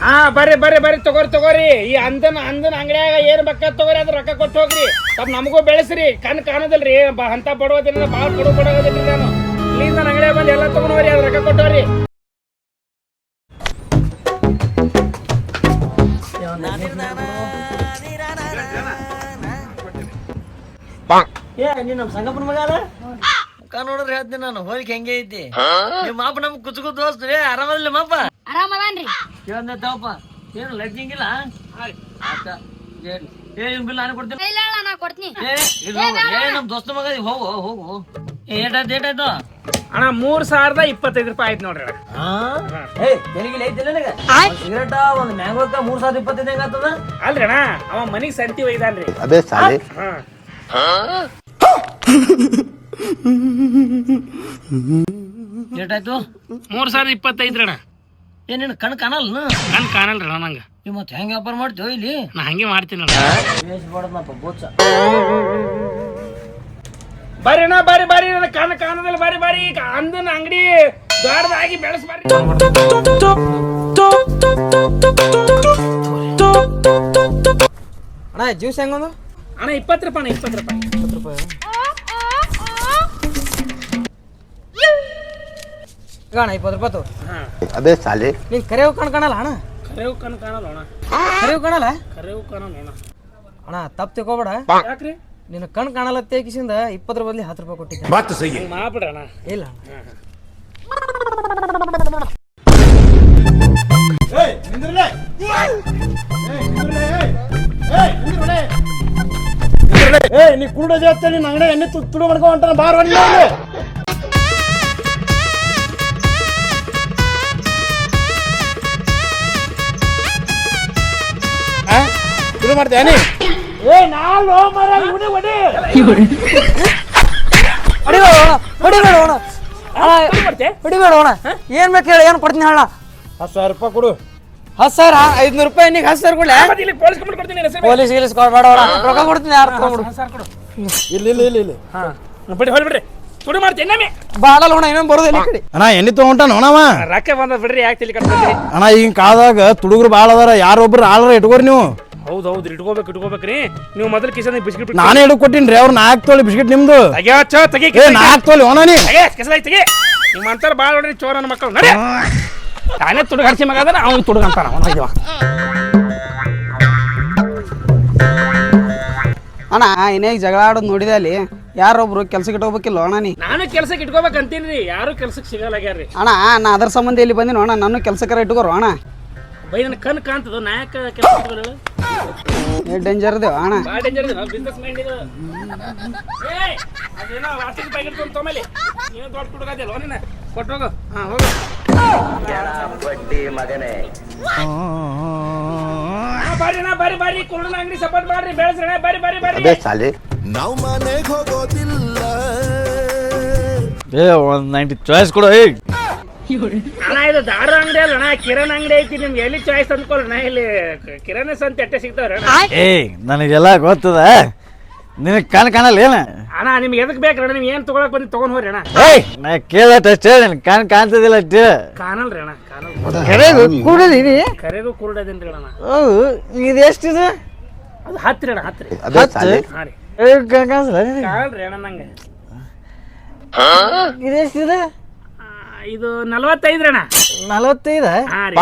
ಹಾ ಬರ್ರಿ ಬರ್ರಿ ಬರ್ರಿ ತಗೋರಿ ತಗೋರಿ. ಈ ಅಂದನ ಅಂದನ ಅಂಗಡಿಯಾಗ ಏನ್ ಬೇಕಾದ್ ತಗೋರಿ ಅದ್ರ ರೊಕ್ಕ ಕೊಟ್ಟು ಹೋಗ್ರಿ. ಸ್ವಲ್ಪ ನಮಗೂ ಬೆಳೆಸ್ರಿ. ಕಣ್ ಕಾಣೋದಿಲ್ರಿ. ಬ- ಅಂತ ಬಡವದಿನ ಭಾಳ ಕೊಡು ಕೊಡೋದಿಲ್ಲ ನಾನು. ಇಲ್ಲಿಂದ ನನ್ನ ಅಂಗಡಿಯಾಗ ಬಂದು ಎಲ್ಲ ತಗೊಂಡ್ರಿ ಅದ್ರ ರೊಕ್ಕ ಕೊಟ್ಟವ್ರಿ ಏ ನೀನ್ ನಮ್ ಸಂಗಪ್ಪನ ಮಗ ಅಲ್ಲ ಮುಖ ನೋಡಿದ್ರೆ ಹೇಳ್ತೀನಿ ನಾನು. ಹೋಲಿಕೆ ಹೆಂಗೆ ಐತಿ? ನಿಮ್ಮ ಮಾಪ ನಮ್ ಕುಚ್ಕು ದೋಸ್ತ್ರಿ. ಆರಾಮದಿಲ್ಲ ಮಾಪ? ಆರಾಮದಾನ್ರಿ. ಕೇಳಪ್ಪ ಏನು ಲಜ್ಜಿಂಗಿಲ್ಲ ಆತ ಏ ನಿಮ್ ಬಿಲ್ ನಾನು ಕೊಡ್ತೀನಿ. ಕೊಡ್ತೀನಿ. ಏ ಇಲ್ಲ ಏ ದೋಸ್ತ ಮಗ ನೀ ಹೋಗು ಹೋಗು ಏಟಾಯ್ತು ಏಟಾಯ್ತು. ಅಣ್ಣ ಮೂರ್ ಸಾವಿರದ ಇಪ್ಪತ್ತೈದು ರೂಪಾಯಿ ಆಯ್ತು ನೋಡ್ರಿ ಆ? ಏ ತೆಲಿಗಿಲ್ಲ ಐತಿಲ್ಲ ನನಗೆ? ಒಂದ್ ಸಿಗರೇಟ ಮ್ಯಾಂಗೋಕ ಸಾವಿರದ ಇಪ್ಪತ್ತೈದು ಹೆಂಗ ಆಗ್ತದ? ಅಲ್ರಿ ಅಣ್ಣ ಅವ ಮನಿಗೆ ಸಂತಿ ಒಯ್ದಾನ್ರಿ. ಅದೇ ಸಾಲಿ. ಏಟಾಯ್ತು? ಮೂರ್ ಸಾವಿರದ ಇಪ್ಪತ್ತೈದ್ರಿ ಅಣ್ಣ. ಏನೇನು ಕಣ್ ಕಾಣಲ್ ಕಣ್ ಕಾಣಲ್ರಿ ನಂಗೆ. ನೀವು ಮತ್ತೆ ಹೆಂಗ್ ವ್ಯಾಪಾರ ಮಾಡ್ತೀವಿ ಇಲ್ಲಿ? ನಾ ಹಂಗೆ ಮಾಡ್ತೀನಿ ಬೇಯಿಸ್ಬಾರ್ದಪ್ಪ ಬೋಚ ಬರ್ರಿ ಅಣ್ಣ ಬರ್ರಿ ಬರ್ರಿ ನನ್ನ ಕಣ್ಣು ಕಾಣೋದಿಲ್ಲ ಬರ್ರಿ ಬರ್ರಿ. ಈಗ ಅಂದನ ಅಂಗಡಿ ದೊಡ್ಡದಾಗಿ ಬೆಳೆಸ್ಬಾರಿ ಅಣ್ಣ ಜ್ಯೂಸ್ ಹೆಂಗೊಂದು ಅಣ್ಣ ಇಪ್ಪತ್ತು ರೂಪಾಯಿ ಅಣ್ಣ ಇಪ್ಪತ್ತು ರೂಪಾಯಿ. ಇಪ್ಪತ್ತು ರೂಪಾಯಿ ಈಗ ಅಣ್ಣ ಇಪ್ಪತ್ತು ರೂಪಾಯಿ ತಗೋ. ಅದೇ ಸಾಲಿ ನೀನ್ ಕರೆಯವ್ ಕಣ್ ಕಾಣಲ್ಲ ಅಣ್ಣ? ಕರೆಯವ್ ಕಣ್ ಕಾಣಲ್ಲ ಅಣ್ಣ. ಕರೆಯವ್ ಕಾಣಲ್ಲ? ಕರೆಯವ್ ಕಾಣಲ್ಲ ಅಣ್ಣ. ಅಣ್ಣ ತಪ್ಪು ತಿಕೋಬೇಡ ಯಾಕ್ರಿ? ನಿನ್ನ ಕಣ್ ಕಾಣಲ್ಲ ತೇಕಿಸಿಂದ ಇಪ್ಪತ್ತರ ಬದಲಿ ಹತ್ತು ರೂಪಾಯಿ ಕೊಟ್ಟಿದ್ದೆ. ಮತ್ತೆ ಸಹಿ. ಮಾಡ್ಬಿಡ ಅಣ್ಣ. ಇಲ್ಲ. ಏಯ್ ನಿಂದ್ರಲೇ. ನಿಂದ್ರಲೇ ನಿಂದ್ರಲೇ. ನೀ ಕುರುಡ ಜಾತ್ರೆ ನಿನ್ನ ಅಂಗಡಿ ಎಣ್ಣೆ ತುಡು ಮಾಡ್ಕೊಂಡ್ರೆ ಬಾರ್ ಹೊಡಿ ತುಡು ಮಾಡ್ತೀಯ ನೀ? ಏ ನಾಲ್ ಮರ ಇವನೇ ಹೊಡಿ. ಹೊಡಿಬೇಡ ಅಣ್ಣ ಹೊಡಿಬೇಡ ಅಣ್ಣ. ಹೊಡಿಬೇಡ ಅಣ್ಣ. ಏನ್ ಬೇಕು ಹೇಳಿ ಏನ್ ಕೊಡ್ತೀನಿ ಅಣ್ಣ. ಹತ್ತು ಸಾವಿರ ರೂಪಾಯಿ ಕೊಡು. ಹತ್ತು ಸಾವಿರ ಐದ್ನೂರು ರೂಪಾಯಿ ನಿಂಗೆ ಹತ್ತು ಸಾವಿರ ಕೊಡ್ಲೆ? ಇಲ್ಲಿ ಪೊಲೀಸ್ ಕಂಪ್ಲೇಂಟ್ ಕೊಡ್ತೀನಿ ಹೆಸರು ಪೊಲೀಸ್ ಗೀಲೀಸ್ ಕೊಡ್ಬೇಡ ಅಣ್ಣ. ರೊಕ್ಕ ಕೊಡ್ತೀನಿ ಯಾರು ಸರ್ ಕೊಡು. ಇಲ್ಲ ಇಲ್ಲ ಇಲ್ಲ ಇಲ್ಲ. ಹಾ ಬಿಡಿ ಹೊಡಿ ಬಿಡ್ರಿ. ತುಡು ಮಾಡ್ತೀನಿ ನಮ್ಮಿ ಬಾಡಲ್ಲ ಅಣ್ಣ ಇನ್ನೊಂದು ಬರೋದಿಲ್ಲ ಈ ಕಡೆ? ಅಣ್ಣ ಎಣ್ಣೆ ತಗೊಂಟಾನ ಅಣ್ಣವ ರೊಕ್ಕ ಬಂದ ಬಿಡ್ರಿ ಯಾಕೆ ತಿಳಿ ಕಟ್ಟಿ ಅಣ್ಣ ಈಗಿನ ಕಾಲದಾಗ ತುಡುಗರು ಭಾಳ ಅದಾರ ಯಾರೊಬ್ರು ಆಳ್ರ ಇಟ್ಕೋರಿ ನೀವು. ಹೌದು ಹೌದು ಇಟ್ಕೋಬೇಕು ಇಟ್ಕೋಬೇಕ್ರಿ ನೀವು ಮೊದಲು ಕಿಸನ್ ಬಿಸ್ಕಿಟ್ ನಾನೇ ಹಿಡ್ದು ಕೊಟ್ಟಿನ್ರಿ ಅವ್ರು ನಾಲ್ಕು ತೋಳಿ ಬಿಸ್ಕಿಟ್ ನಿಮ್ದು. ತೆಗಿಯೋ ಚೋ ತೆಗಿ ಏ ನಾಲ್ಕು ತೊಲಿ ಓನಾನಿ ನೀ? ತೆಗೆ ಕಿಸಲಾಗಿ ತೆಗಿ. ನಿಮ್ಮ ಅಂತಾರ ಭಾಳ ನೋಡ್ರಿ ಚೋರ ನನ್ನ ಮಕ್ಕಳು ನಡಿ. ತಾನೇ ತುಡುಗ ಹರಿಸಿ ಮಗ ಅದನ್ನ ಅವ್ನು ತುಡುಗ ಅಂತಾನ ಅವ್ನ ಅಣ್ಣ ಏನೇ ಜಗಳ ಆಡೋದು ನೋಡಿದೆ ಅಲ್ಲಿ. ಯಾರೊಬ್ರು ಕೆಲ್ಸಕ್ಕೆ ಇಟ್ಕೋಬೇಕಿಲ್ಲ ಅಣ್ಣ ನೀ? ನಾನು ಕೆಲ್ಸಕ್ಕೆ ಇಟ್ಕೋಬೇಕಂತೀನಿ ಯಾರು ಕೆಲ್ಸಕ್ಕೆ ಸಿಗಲ್ಲಾಗ್ಯಾರ್ರಿ ಅಣ್ಣ ನಾ ಅದರ ಸಂಬಂಧ ಇಲ್ಲಿ ಬಂದಿನ ಅಣ್ಣ ನಾನು ಕೆಲ್ಸಕ್ಕಾರ ಇಟ್ಕೋರು ಅಣ್ಣ. ಬೈ ನನ್ನ ಕಣ್ ಕಾಣ್ತದ ನಾಯಕ ಕೆಲಸ ಇಟ್ಕೊಳ್ಳೋದು ಏ ಡೇಂಜರ್ ಇದೆ ಅಣ್ಣ. ಬಾ ಡೇಂಜರ್ ಇದೆ ಬಿಸ್ನೆಸ್ ಮೈಂಡ್ ಇದು. ಏ ಅದೇನೋ ವಾರ್ಷಿಕ ಪ್ಯಾಕೆಟ್ ತೊಗೊಂಡು ತೊಗೊಮೇಲೆ ನೀನು ದೊಡ್ಡ ಕುಡುಗಾದಿಲ್ಲ ನೀನು. ಕೊಟ್ಟು ಹೋಗು. ಹಾ ಹೋಗು. ಬಡ್ಡಿ ಮಗನೇ ಬಾರಿ ನಾ ಬಾರಿ ಬಾರಿ. ಕುರುಡನ ಅಂಗಡಿ ಸಪೋರ್ಟ್ ಮಾಡ್ರಿ ಬೆಳೆಸ್ರಣ ಬಾರಿ ಬಾರಿ ಬಾರಿ. ಸಾಲಿ. ನಾವು ಮನೆಗೆ ಹೋಗೋದಿಲ್ಲ. ಏ ಒಂದು ನೈಂಟಿ ಚಾಯ್ಸ್ ಕೊಡು ಏ ಅಣ್ಣ ಇದು ದಾರ ಅಂಗಡಿ ಅಲ್ಲ ಅಣ್ಣ ಕಿರಣ್ ಅಂಗಡಿ ಐತಿ ನಿಮ್ಗೆ ಎಲ್ಲಿ ಚಾಯ್ಸ್ ಅನ್ಕೊಳ್ಳೋಣ ಇಲ್ಲಿ ಕಿರಾಣಿ ಸಂತೆ ಎಟ್ಟೆ ಸಿಗ್ತಾವ್ರಿ ಅಣ್ಣ? ಏಯ್ ನನಗೆಲ್ಲ ಗೊತ್ತದ. ನಿನಗೆ ಕಾಣ ಕಾಣಲ್ಲ ಏನ? ಅಣ್ಣ ನಿಮ್ಗೆ ಎದಕ್ ಬೇಕ್ರಣ್ಣ ನೀವು ಏನ್ ತಗೊಳಕ್ ಬಂದು ತಗೊಂಡ್ ಹೋಗ್ರಿ ಅಣ್ಣ. ಏಯ್ ನಾ ಕೇಳಟ್ಟಷ್ಟೇ ನಿನ್ ಕಾಣ್ ಕಾಣ್ತದಿಲ್ಲ ಅಷ್ಟೇ. ಕಾಣಲ್ರಿ ಅಣ್ಣ ಕಾಣಲ್ ಕರೆದು ಕೂಡದಿರಿ. ಕರೆಗೂ ಕುರುಡದೇನ್ರಿ ಅಣ್ಣ. ಹೌದು ಇದು ಎಷ್ಟಿದೆ? ಅದು ಹತ್ತಿರ ಅಣ್ಣ ಹತ್ತಿರ ಹಾಂ ರೀ. ಕಾಣಲ್ರಿ ಅಣ್ಣ ನಂಗೆ. ಇದು ಎಷ್ಟಿದೆ? ಇದು ನಲವತ್ತೈದ್ರಣ ಅಣ್ಣ ನಲವತ್ತೈದ? ಹಾ ರೀ.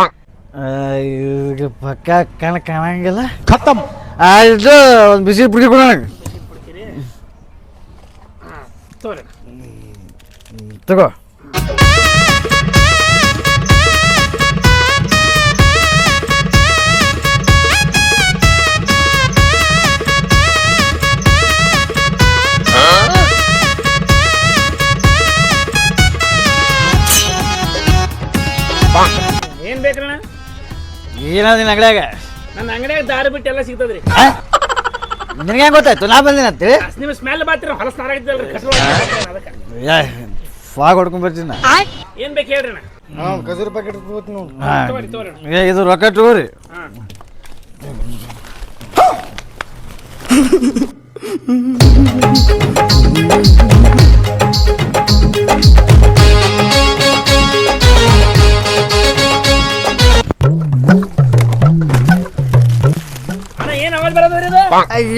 ಇದು ಪಕ್ಕ ಕಣ್ ಕಾಣಂಗಿಲ್ಲ. ಖತಮ್. ಇದು ಒಂದು ಬಿಸಿ ಪುಡಿ ಕೊಡ ತೋರಿ ತಗೋ. ಏನದ ನಿನ್ನ ಅಂಗಡಿಯಾಗ? ನನ್ನ ಅಂಗಡಿಯಾಗ ದಾರಿ ಬಿಟ್ಟು ಎಲ್ಲ ಸಿಗ್ತದ್ರಿ. ನಿನಗೆ ಹೆಂಗ್ ಗೊತ್ತಾಯ್ತು? ನಾ ಬಂದಿನ ಅಂತೇಳಿ ನಿಮ್ಮ ಸ್ಮೆಲ್ ಬಾತ್ರಿ ಹೊಲಸ ನಾರಾಗಿದ್ದಲ್ರಿ ಅದಕ್ಕೆ. ಫಾಗ್ ಹೊಡ್ಕೊಂಡ್ ಬರ್ತೀನಿ ನಾ. ಏನ್ ಬೇಕು ಹೇಳ್ರಿ ಅಣ್ಣ. ಗಜರ್ ಪ್ಯಾಕೆಟ್ ಹಾ. ತಗೋರಿ ತಗೋರಿ ಏ, ಇದು ರೊಕ್ಕ ತಗೋರಿ. ಹಾ.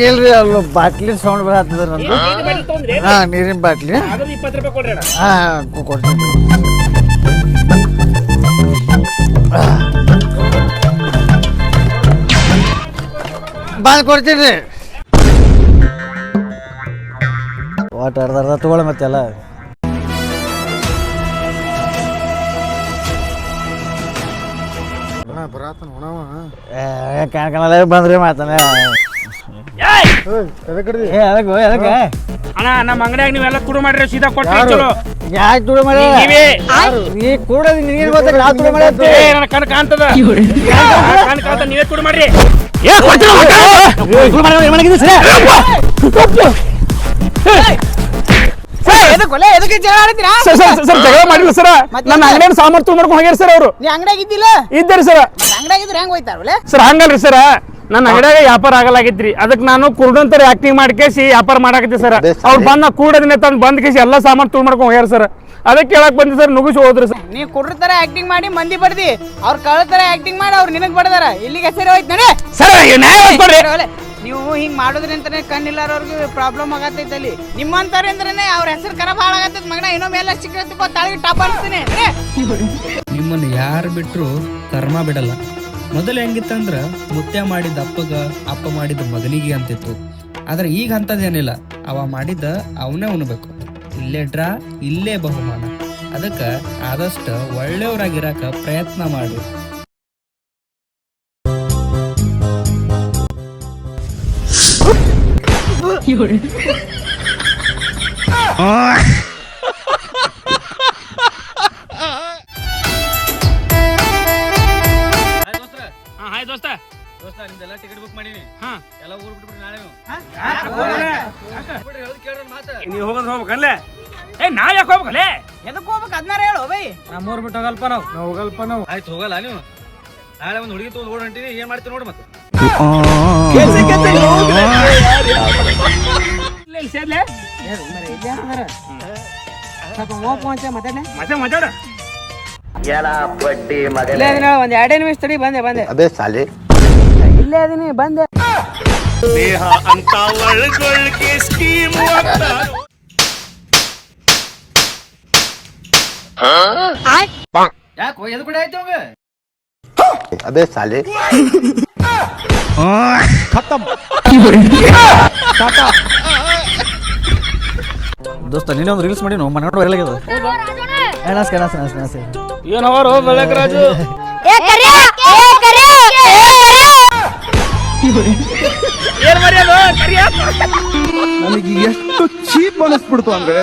ಇಲ್ರಿ ಅಲ್ಲ ಬಾಟ್ಲಿ ಸೌಂಡ್ ಬರತ್ತದ ನಂದು. ಹಾ ನೀರಿನ ಬಾಟ್ಲಿ. ಇಪ್ಪತ್ತು ರೂಪಾಯಿ ಕೊಡ್ರಿ ಅಣ್ಣ. ಹಾ ಕೊಡ್ತೀನಿ. ಬಂದು ಕೊಡ್ತೀನಿ. ಒಟ್ಟು ಅರ್ಧ ಅರ್ಧ ತಗೊಳ್ಳಿ ಮತ್ತೆಲ್ಲ. ಏ, ಕಾಣ್ ಕಾಣಲ್ಲ ಬಂದ್ರಿ ಮಾತಾನೆ. ಏ ಅಣ್ಣ ನಮ್ಮ ಅಂಗಡಿಯಾಗ ನೀವೆಲ್ಲ ಕುಡು ಮಾಡ್ರಿ ಸೀದಾ ಕೊಟ್ರಿ ಚಲೋ. ಯಾಕೆ ತುಳು ಮಾಡಿ ನೀವೇ. ನೀ ಕೂಡ ನೀನು ಗೊತ್ತಿಲ್ಲ ನಾವು ತುಳು ಮಾಡಿ ಏ ನನ್ನ ಕಣ್ ಕಾಣ್ತದ? ಕಣ್ ಕಾಣ್ತದ ನೀವೇ ಕುಡು ಮಾಡ್ರಿ. ಏ ಎದಕ್ಕೆ ಒಲೆ ಎದಕ್ಕೆ ಜಗಳ ಆಡ್ತೀರಾ ಸರ್ ಸರ್ ಸರ್ ಜಗಳ ಮಾಡಿಲ್ಲ ಸರ್. ನನ್ನ ಅಂಗಡಿಯ ಸಾಮಾನು ತುಂಬ ಮಾಡ್ಕೊಂಡು ಹೋಗ್ಯಾರ ಸರ್ ಅವರು. ನೀ ಅಂಗಡಿಯಾಗ ಇದ್ದಿಲ್ಲ? ಇದ್ದಾರೆ ಸರ್. ಅಂಗಡಿಯಾಗ ಇದ್ರೆ ಹೆಂಗ್ ಹೋಯ್ತಾರ ಒಲೆ? ಸರ್ ಹಂಗಲ್ರಿ ಸರ್. ನನ್ನ ಅಂಗಡಿಯಾಗ ವ್ಯಾಪಾರ ಆಗಲಾಗಿತ್ರಿ. ಅದಕ್ಕೆ ನಾನು ಕುರುಡಂತರ ಆಕ್ಟಿಂಗ್ ಮಾಡ್ಕೇಸಿ ವ್ಯಾಪಾರ ಮಾಡಾಕತ್ತಿ ಸರ್. ಅವ್ರು ಬಂದ ಕೂಡದಿನ ತಂದು ಬಂದ್ ಕೇಸಿ ಎಲ್ಲ ಸಾಮಾನು ತುಳ್ ಮಾಡ್ಕೊಂಡು ಹೋಗ್ಯಾರ ಸರ್. ಅದಕ್ಕೆ ಕೇಳಕ್ ಬಂದಿ ಸರ್ ನುಗ್ಗಿಸಿ ಹೋದ್ರಿ ಸರ್. ನೀ ಕುಡ್ರ ತರ ಆಕ್ಟಿಂಗ್ ಮಾಡಿ ಮಂದಿ ಬಡ್ದಿ. ಅವ್ರ ಕಳ್ಳ ತರ ಆಕ್ಟಿಂಗ್ ಮಾಡಿ ಅವ್ರು ನಿನಗ್ ಬಡದಾರ. ಇಲ್ಲಿಗೆ ಸರಿ ಹೋಯ್ತು ನಡೆ ಸರ್ ನೀವು ಹಿಂಗ್ ಮಾಡೋದ್ರಿಂತನೇ ಕಣ್ಣಿಲ್ಲಾರವ್ರಿಗೆ ಪ್ರಾಬ್ಲಮ್ ಆಗತ್ತೈತೆ ಅಲ್ಲಿ. ನಿಮ್ಮಂತವ್ರಿಂದ್ರನೇ ಅವ್ರ ಹೆಸರು ಖರಾಬ್ ಹಾಳಾಗತ್ತೈತೆ ಮಗನ. ಇನ್ನೊಮ್ಮೆ ಎಲ್ಲ ಸಿಕ್ಕತ್ತಿಕೋ ತಾಳಿಗೆ ಟಾಪ್ ಅನ್ಸ್ತೀನಿ. ನಿಮ್ಮನ್ನು ಯಾರು ಬಿಟ್ರು ಕರ್ಮ ಬಿಡಲ್ಲ. ಮೊದಲು ಹೆಂಗಿತ್ತಂದ್ರ ಮುತ್ಯ ಮಾಡಿದ ಅಪ್ಪಗ, ಅಪ್ಪ ಮಾಡಿದ ಮಗನಿಗೆ ಅಂತಿತ್ತು. ಆದ್ರೆ ಈಗ ಅಂತದೇನಿಲ್ಲ ಅವ ಮಾಡಿದ್ದ ಅವನೇ ಉಣ್ಬೇಕು. ಇಲ್ಲೇ ಡ್ರಾ, ಇಲ್ಲೇ ಬಹುಮಾನ. ಅದಕ್ಕೆ ಆದಷ್ಟು ಒಳ್ಳೆಯವರಾಗಿರಕ ಪ್ರಯತ್ನ ಮಾಡಿ. ನೀವು ಹೋಗೋದು ಹೋಗ್ಬೇಕಲ್ಲೇ ಏ ನಾ ಯಾಕೆ ಹೋಗ್ಬೇಕಲ್ಲೇ ಎದಕ್ ಹೋಗ್ಬೇಕು? ಅದ್ನಾರ ಹೇಳು ಬೈ. ನಮ್ಮೂರ್ ಬಿಟ್ಟು ಹೋಗಲ್ಪ ನಾವು. ಹೋಗಲ್ಪ ನಾವು. ಆಯ್ತು ಹೋಗಲ್ಲ ನೀವು? ನಾಳೆ ಒಂದು ಹುಡುಗಿ ತೋದು ಓಡ್ ಏನು ಏನ್ ಮಾಡ್ತೀವಿ ನೋಡಿ ಮತ್ತೆ. ಇಲ್ಲಿ ಸೇರ್ಲೆ? ಮತ್ತೆ ಮಾತಾಡ. ಒಂದ್ ಎರಡೇ ನಿಮಿಷ ತಡಿ ಬಂದೆ ಬಂದೆ. ಅದೇ ಸಾಲಿ. ಇಲ್ಲೇ ಅದೀನಿ ಬಂದೆ. ಯಾಕೋ ಎದು ಕೂಡ ಆಯ್ತು ಅವಂಗ ಅದೇ ಸಾಲಿ. ದೋಸ್ತ ನೀನೇ ಒಂದು ರೀಲ್ಸ್ ಮಾಡಿ ನಾವು ಮನೆ ವೈರಲ್ ಆಗ್ಯದ ನಮಸ್ಕಾರ ನಮಸ್ಕಾರ ನಮಸ್ಕಾರ ಏನವರು ಬೆಳಕ್ ರಾಜು ಏನ್ ನನಗೆ ಎಷ್ಟು ಚೀಪ್ ಅನಿಸ್ಬಿಡ್ತು ಅಂದ್ರೆ